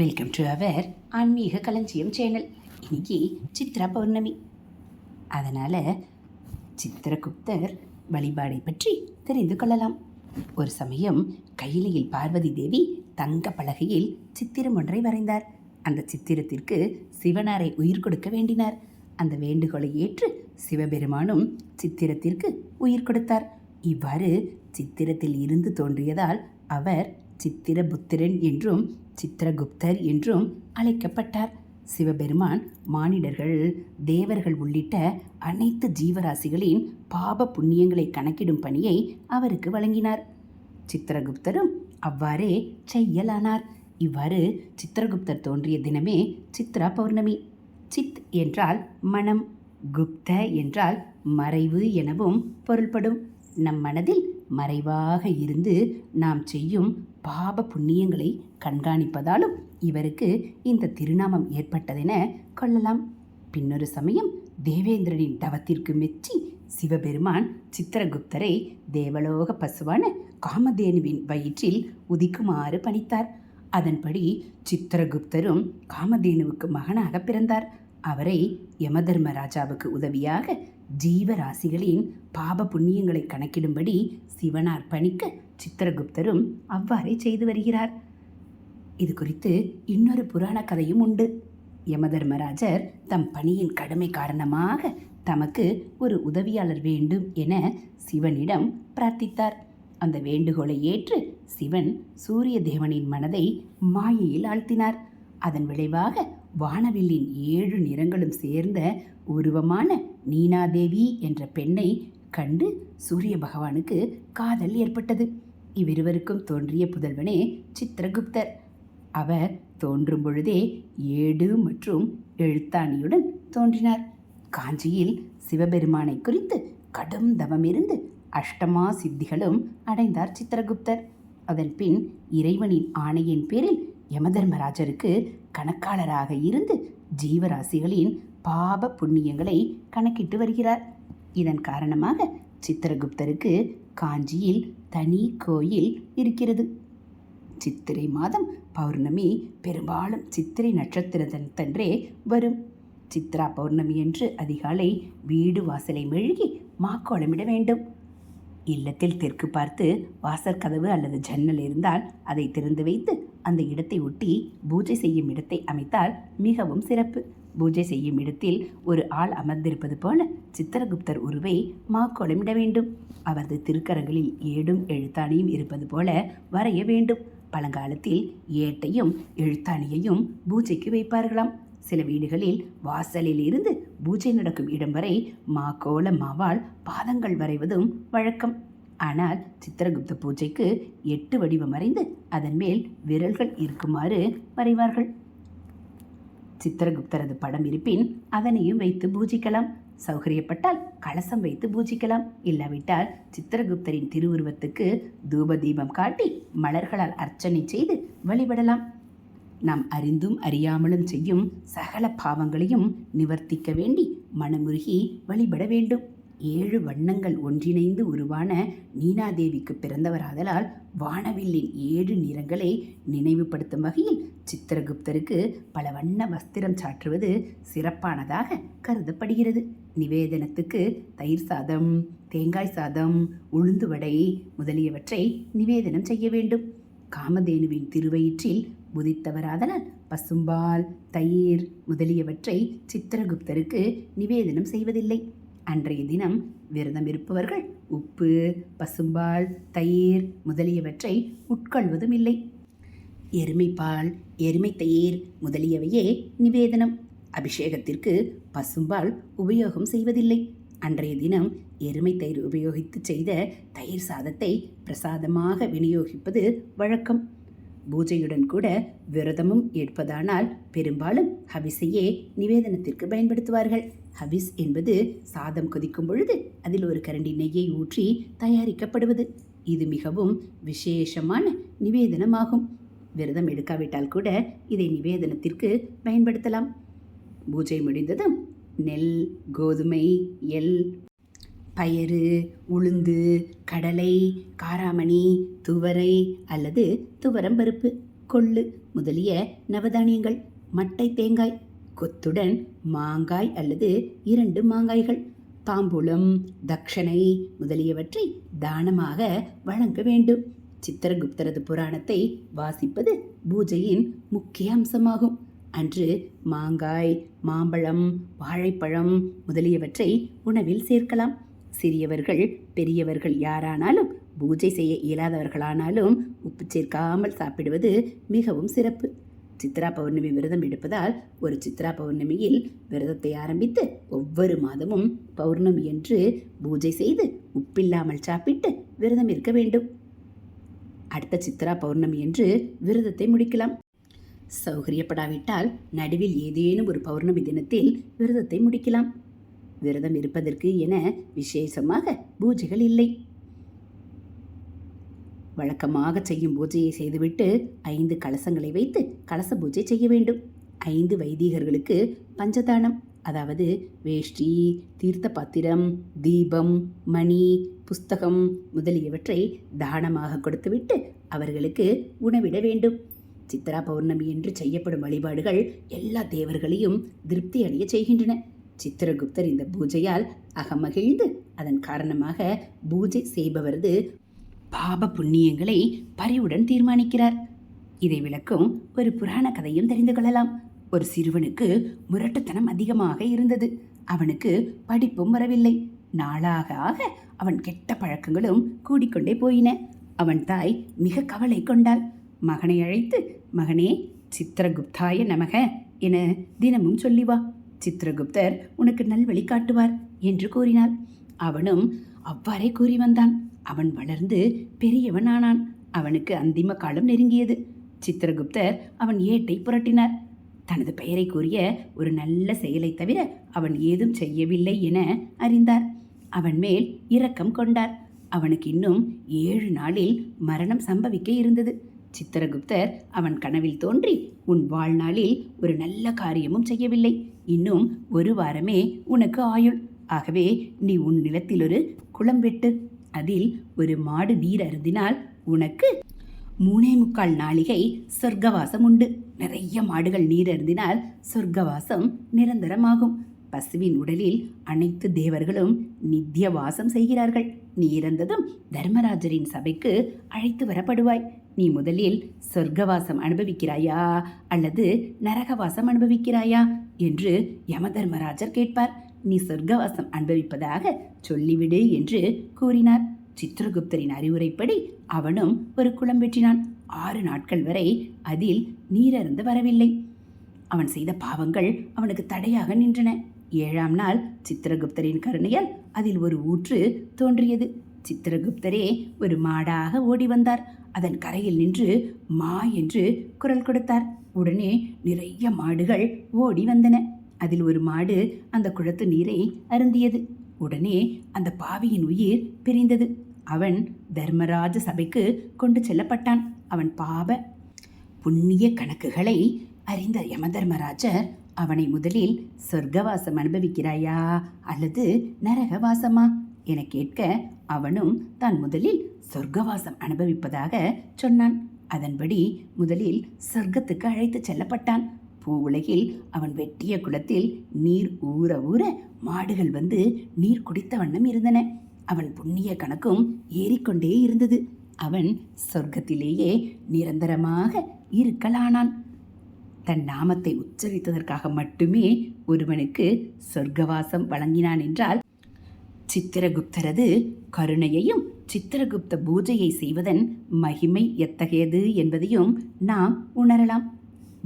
Welcome to our ஆன்மீக களஞ்சியம் channel இன்னைக்கு சித்ரா பௌர்ணமி. அதனால் சித்திரகுப்தர் வழிபாடை பற்றி தெரிந்து கொள்ளலாம். ஒரு சமயம் கையிலையில் பார்வதி தேவி தங்க பலகையில் சித்திரம் ஒன்றை வரைந்தார். அந்த சித்திரத்திற்கு சிவனாரை உயிர் கொடுக்க வேண்டினார். அந்த வேண்டுகோளை ஏற்று சிவபெருமானும் சித்திரத்திற்கு உயிர் கொடுத்தார். இவ்வாறு சித்திரத்தில் இருந்து தோன்றியதால் அவர் சித்திரபுத்திரன் என்றும் சித்திரகுப்தர் என்றும் அழைக்கப்பட்டார். சிவபெருமான் மானிடர்கள் தேவர்கள் உள்ளிட்ட அனைத்து ஜீவராசிகளின் பாப புண்ணியங்களை கணக்கிடும் பணியை அவருக்கு வழங்கினார். சித்திரகுப்தரும் அவ்வாறே செய்யலானார். இவ்வாறு சித்திரகுப்தர் தோன்றிய தினமே சித்ரா பௌர்ணமி. சித் என்றால் மனம் குப்த என்றால் மறைவு எனவும் பொருள்படும். நம் மனதில் மறைவாக இருந்து நாம் செய்யும் பாப புண்ணியங்களை கண்காணிப்பதாலும் இவருக்கு இந்த திருநாமம் ஏற்பட்டதென கொள்ளலாம். பின்னொரு சமயம் தேவேந்திரனின் தவத்திற்கு மெச்சி சிவபெருமான் சித்திரகுப்தரை தேவலோக பசுவான காமதேனுவின் வயிற்றில் உதிக்குமாறு பணித்தார். அதன்படி சித்திரகுப்தரும் காமதேனுவுக்கு மகனாக பிறந்தார். அவரை யமதர்மராஜாவுக்கு உதவியாக ஜீவராசிகளின் பாப புண்ணியங்களை கணக்கிடும்படி சிவனார் பணிக்க சித்திரகுப்தரும் அவ்வாறே செய்து வருகிறார். இது குறித்து இன்னொரு புராண கதையும் உண்டு. யமதர்மராஜர் தம் பணியின் கடுமை காரணமாக தமக்கு ஒரு உதவியாளர் வேண்டும் என சிவனிடம் பிரார்த்தித்தார். அந்த வேண்டுகோளை ஏற்று சிவன் சூரிய தேவனின் மனதை மாயையில் ஆழ்த்தினார். அதன் விளைவாக வானவில்லின் ஏழு நிறங்களும் சேர்ந்த உருவமான நீனாதேவி என்ற பெண்ணை கண்டு சூரிய பகவானுக்கு காதல் ஏற்பட்டது. இவ்விருவருக்கும் தோன்றிய புதல்வனே சித்திரகுப்தர். அவர் தோன்றும் பொழுதே ஏடு மற்றும் எழுத்தாணியுடன் தோன்றினார். காஞ்சியில் சிவபெருமானை குறித்து கடும் தவமிருந்து அஷ்டமா சித்திகளும் அடைந்தார் சித்திரகுப்தர். அதன் பின் இறைவனின் ஆணையின் பேரில் யமதர்மராஜருக்கு கணக்காளராக இருந்து ஜீவராசிகளின் பாப புண்ணியங்களை கணக்கிட்டு வருகிறார். இதன் காரணமாக சித்திரகுப்தருக்கு காஞ்சியில் தனி கோயில் இருக்கிறது. சித்திரை மாதம் பௌர்ணமி பெரும்பாலும் சித்திரை நட்சத்திரத்தன்றே வரும். சித்ரா பௌர்ணமி என்று அதிகாலை வீடு வாசலை மெழுகி மாக்கோளமிட வேண்டும். இல்லத்தில் தெற்கு பார்த்து வாசல் கதவு அல்லது ஜன்னல் இருந்தால் அதை திறந்து வைத்து அந்த இடத்தை ஒட்டி பூஜை செய்யும் இடத்தை அமைத்தால் மிகவும் சிறப்பு. பூஜை செய்யும் இடத்தில் ஒரு ஆள் அமர்ந்திருப்பது போல சித்திரகுப்தர் உருவை மாக்கோளமிட வேண்டும். அவரது திருக்கரங்களில் ஏடும் எழுத்தாணியும் இருப்பது போல வரைய வேண்டும். பழங்காலத்தில் ஏட்டையும் எழுத்தாணியையும் பூஜைக்கு வைப்பார்களாம். சில வீடுகளில் வாசலில் இருந்து பூஜை நடக்கும் இடம் வரை மா கோல மாவால் பாதங்கள் வரைவதும் வழக்கம். ஆனால் சித்திரகுப்த பூஜைக்கு எட்டு வடிவம் வரைந்து அதன் மேல் விரல்கள் இருக்குமாறு வரைவார்கள். சித்திரகுப்தரது படம் இருப்பின் அதனையும் வைத்து பூஜிக்கலாம். சௌகரியப்பட்டால் கலசம் வைத்து பூஜிக்கலாம். இல்லாவிட்டால் சித்திரகுப்தரின் திருவுருவத்துக்கு தூப தீபம் காட்டி மலர்களால் அர்ச்சனை செய்து வழிபடலாம். நாம் அறிந்தும் அறியாமலும் செய்யும் சகல பாவங்களையும் நிவர்த்திக்க வேண்டி மனமுருகி வழிபட வேண்டும். ஏழு வண்ணங்கள் ஒன்றிணைந்து உருவான நீனாதேவிக்கு பிறந்தவராதலால் வானவில்லின் ஏழு நிறங்களை நினைவுபடுத்தும் வகையில் சித்திரகுப்தருக்கு பல வண்ண வஸ்திரம் சாற்றுவது சிறப்பானதாக கருதப்படுகிறது. நிவேதனத்துக்கு தயிர் சாதம் தேங்காய் சாதம் உளுந்து வடை முதலியவற்றை நிவேதனம் செய்ய வேண்டும். காமதேனுவின் திருவயிற்றில் புதித்தவராதலால் பசும்பால் தயிர் முதலியவற்றை சித்திரகுப்தருக்கு நிவேதனம் செய்வதில்லை. அன்றைய தினம் விரதம் இருப்பவர்கள் உப்பு பசும்பால் தயிர் முதலியவற்றை உட்கொள்வதும் இல்லை. எருமைப்பால் எருமை தயிர் முதலியவையே நிவேதனம். அபிஷேகத்திற்கு பசும்பால் உபயோகம் செய்வதில்லை. அன்றைய தினம் எருமை தயிர் உபயோகித்து செய்த தயிர் சாதத்தை பிரசாதமாக விநியோகிப்பது வழக்கம். பூஜையுடன் கூட விரதமும் ஏற்பதானால் பெரும்பாலும் ஹவிசையே நிவேதனத்திற்கு பயன்படுத்துவார்கள். ஹவிஸ் என்பது சாதம் கொதிக்கும் பொழுது அதில் ஒரு கரண்டி நெய்யை ஊற்றி தயாரிக்கப்படுவது. இது மிகவும் விசேஷமான நிவேதனமாகும். விரதம் எடுக்காவிட்டால் கூட இதை நிவேதனத்திற்கு பயன்படுத்தலாம். பூஜை முடிந்ததும் நெல் கோதுமை எல் பயறு உளுந்து கடலை காராமணி துவரை அல்லது துவரம்பருப்பு கொள்ளு முதலிய நவதானியங்கள் மட்டை தேங்காய் கொத்துடன் மாங்காய் அல்லது இரண்டு மாங்காய்கள். தாம்பூலம் தக்ஷனை முதலியவற்றை தானமாக வழங்க வேண்டும். சித்திரகுப்தரது புராணத்தை வாசிப்பது பூஜையின் முக்கிய அம்சமாகும். அன்று மாங்காய் மாம்பழம் வாழைப்பழம் முதலியவற்றை உணவில் சேர்க்கலாம். சிறியவர்கள் பெரியவர்கள் யாரானாலும் பூஜை செய்ய இயலாதவர்களானாலும் உப்பு சேர்க்காமல் சாப்பிடுவது மிகவும் சிறப்பு. சித்ரா பௌர்ணமி விரதம் எடுப்பதால் ஒரு சித்ரா பௌர்ணமியில் விரதத்தை ஆரம்பித்து ஒவ்வொரு மாதமும் பௌர்ணமி என்று பூஜை செய்து உப்பில்லாமல் சாப்பிட்டு விரதம் இருக்க வேண்டும். அடுத்த சித்ரா பௌர்ணமி என்று விரதத்தை முடிக்கலாம். சௌகரியப்படாவிட்டால் நடுவில் ஏதேனும் ஒரு பௌர்ணமி தினத்தில் விரதத்தை முடிக்கலாம். விரதம் இருப்பதற்கு என விசேஷமாக பூஜைகள் இல்லை. வழக்கமாக செய்யும் பூஜையை செய்துவிட்டு ஐந்து கலசங்களை வைத்து கலச பூஜை செய்ய வேண்டும். ஐந்து வைதீகர்களுக்கு பஞ்சதானம் அதாவது வேஷ்டி தீர்த்த பாத்திரம் தீபம் மணி புஸ்தகம் முதலியவற்றை தானமாக கொடுத்துவிட்டு அவர்களுக்கு உணவிட வேண்டும். சித்ரா பௌர்ணமி என்று செய்யப்படும் வழிபாடுகள் எல்லா தேவர்களையும் திருப்தி அடைய செய்கின்றன. சித்திரகுப்தர் இந்த பூஜையால் அகமகிழ்ந்து அதன் காரணமாக பூஜை செய்பவரது பாப புண்ணியங்களை பரிவுடன் தீர்மானிக்கிறார். இதை விளக்கும் ஒரு புராண கதையும் தெரிந்து கொள்ளலாம். ஒரு சிறுவனுக்கு முரட்டுத்தனம் அதிகமாக இருந்தது. அவனுக்கு படிப்பும் வரவில்லை. நாளாக ஆக அவன் கெட்ட பழக்கங்களும் கூடிக்கொண்டே போயின. அவன் தாய் மிக கவலை கொண்டாள். மகனை அழைத்து மகனே சித்திரகுப்தாய நமக என தினமும் சொல்லி வா. சித்திரகுப்தர் உனக்கு நல்வழி காட்டுவார் என்று கூறினாள். அவனும் அவ்வாறே கூறி வந்தான். அவன் வளர்ந்து பெரியவன் ஆனான் அவனுக்கு அந்திம காலம் நெருங்கியது. சித்திரகுப்தர் அவன் ஏட்டை புரட்டினார். தனது பெயரை கூறிய ஒரு நல்ல செயலை தவிர அவன் ஏதும் செய்யவில்லை என அறிந்தார். அவன் மேல் இரக்கம் கொண்டார். அவனுக்கு இன்னும் ஏழு நாளில் மரணம் சம்பவிக்க இருந்தது. சித்திரகுப்தர் அவன் கனவில் தோன்றி உன் வாழ்நாளில் ஒரு நல்ல காரியமும் செய்யவில்லை. இன்னும் ஒரு வாரமே உனக்கு ஆயுள். ஆகவே நீ உன் நிலத்தில் ஒரு குளம் வெட்டு. அதில் ஒரு மாடு நீர் அருந்தினால் உனக்கு மூணே முக்கால் நாளிகை சொர்க்கவாசம் உண்டு. நிறைய மாடுகள் நீர் அருந்தினால் சொர்க்கவாசம் நிரந்தரமாகும். பசுவின் உடலில் அனைத்து தேவர்களும் நித்திய வாசம் செய்கிறார்கள். நீ இறந்ததும் தர்மராஜரின் சபைக்கு அழைத்து வரப்படுவாய். நீ முதலில் சொர்க்கவாசம் அனுபவிக்கிறாயா அல்லது நரகவாசம் அனுபவிக்கிறாயா என்று யமதர்மராஜர் கேட்பார். நீ சொர்க்கவாசம் அனுபவிப்பதாக சொல்லிவிடு என்று கூறினார். சித்திரகுப்தரின் அறிவுரைப்படி அவனும் ஒரு குளம் வெட்டினான். ஆறு நாட்கள் வரை அதில் நீரருந்து வரவில்லை. அவன் செய்த பாவங்கள் அவனுக்கு தடையாக நின்றன. ஏழாம் நாள் சித்திரகுப்தரின் கருணையால் அதில் ஒரு ஊற்று தோன்றியது. சித்திரகுப்தரே ஒரு மாடாக ஓடி வந்தார். அதன் கரையில் நின்று மா என்று குரல் கொடுத்தார். உடனே நிறைய மாடுகள் ஓடி வந்தன. அதில் ஒரு மாடு அந்த குளத்து நீரை அருந்தியது. உடனே அந்த பாவியின் உயிர் பிரிந்தது. அவன் தர்மராஜ சபைக்கு கொண்டு செல்லப்பட்டான். அவன் பாவ புண்ணிய கணக்குகளை அறிந்த யமதர்மராஜர் அவனை முதலில் சொர்க்கவாசம் அனுபவிக்கிறாயா அல்லது நரகவாசமா என கேட்க அவனும் தான் முதலில் சொர்க்கவாசம் அனுபவிப்பதாக சொன்னான். அதன்படி முதலில் சொர்க்கத்துக்கு அழைத்துச் செல்லப்பட்டான். பூ உலகில் அவன் வெட்டிய குளத்தில் நீர் ஊற ஊற மாடுகள் வந்து நீர் குடித்த வண்ணம் இருந்தன. அவன் புண்ணிய கணக்கும் ஏறிக்கொண்டே இருந்தது. அவன் சொர்க்கத்திலேயே நிரந்தரமாக இருக்கலானான். தன் நாமத்தை உச்சரித்ததற்காக மட்டுமே ஒருவனுக்கு சொர்க்கவாசம் வழங்கினான் என்றால் சித்திரகுப்தரது கருணையையும் சித்திரகுப்த பூஜையை செய்வதன் மகிமை எத்தகையது என்பதையும் நாம் உணரலாம்.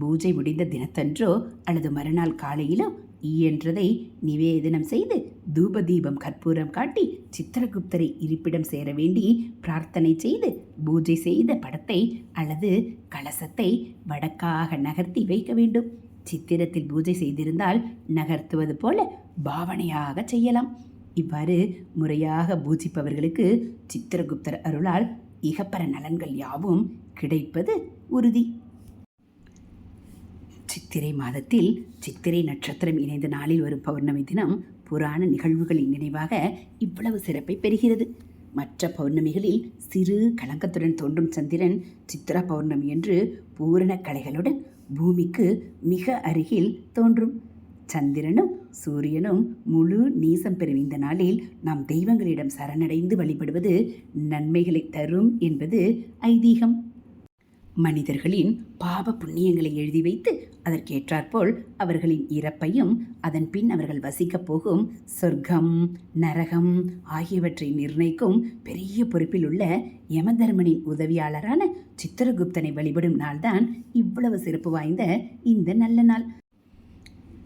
பூஜை முடிந்த தினத்தன்றோ அல்லது மறுநாள் காலையிலோ இயன்றதை நிவேதனம் செய்து தூப தீபம் கற்பூரம் காட்டி சித்திரகுப்தரை இருப்பிடம் சேர வேண்டி பிரார்த்தனை செய்து பூஜை செய்த படத்தை அல்லது கலசத்தை வடக்காக நகர்த்தி வைக்க வேண்டும். சித்திரத்தில் பூஜை செய்திருந்தால் நகர்த்துவது போல பாவனையாக செய்யலாம். இவ்வாறு முறையாக பூஜிப்பவர்களுக்கு சித்திரகுப்தர் அருளால் இகப்பர நலன்கள் யாவும் கிடைப்பது உறுதி. சித்திரை மாதத்தில் சித்திரை நட்சத்திரம் இணைந்த நாளில் வரும் பௌர்ணமி தினம் புராண நிகழ்வுகளின் நினைவாக இவ்வளவு சிறப்பை பெறுகிறது. மற்ற பௌர்ணமிகளில் சிறு கலங்கத்துடன் தோன்றும் சந்திரன் சித்திரா பௌர்ணமி என்று பூரண கலைகளுடன் பூமிக்கு மிக அருகில் தோன்றும். சந்திரனும் சூரியனும் முழு நீசம் பெறும் இந்த நாளில் நாம் தெய்வங்களிடம் சரணடைந்து வழிபடுவது நன்மைகளை தரும் என்பது ஐதீகம். மனிதர்களின் பாப புண்ணியங்களை எழுதி வைத்து அதற்கேற்றாற்போல் அவர்களின் இறப்பையும் அதன் பின் அவர்கள் வசிக்கப் போகும் சொர்க்கம் நரகம் ஆகியவற்றை நிர்ணயிக்கும் பெரிய பொறுப்பில் உள்ள யமதர்மனின் உதவியாளரான சித்திரகுப்தனை வழிபடும் நாள்தான் இவ்வளவு சிறப்பு வாய்ந்த இந்த நல்ல நாள்.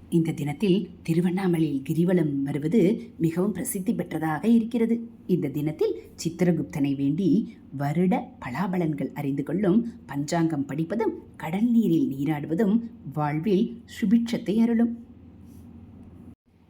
இந்த தினத்தில் திருவண்ணாமலையில் கிரிவலம் வருவது மிகவும் பிரசித்தி பெற்றதாக இருக்கிறது. இந்த தினத்தில் சித்திரகுப்தனை வேண்டி வருட பலாபலன்கள் அறிந்து கொள்ளும் பஞ்சாங்கம் படிப்பதும் கடல் நீரில் நீராடுவதும் வாழ்வில் சுபிட்சத்தை அருளும்.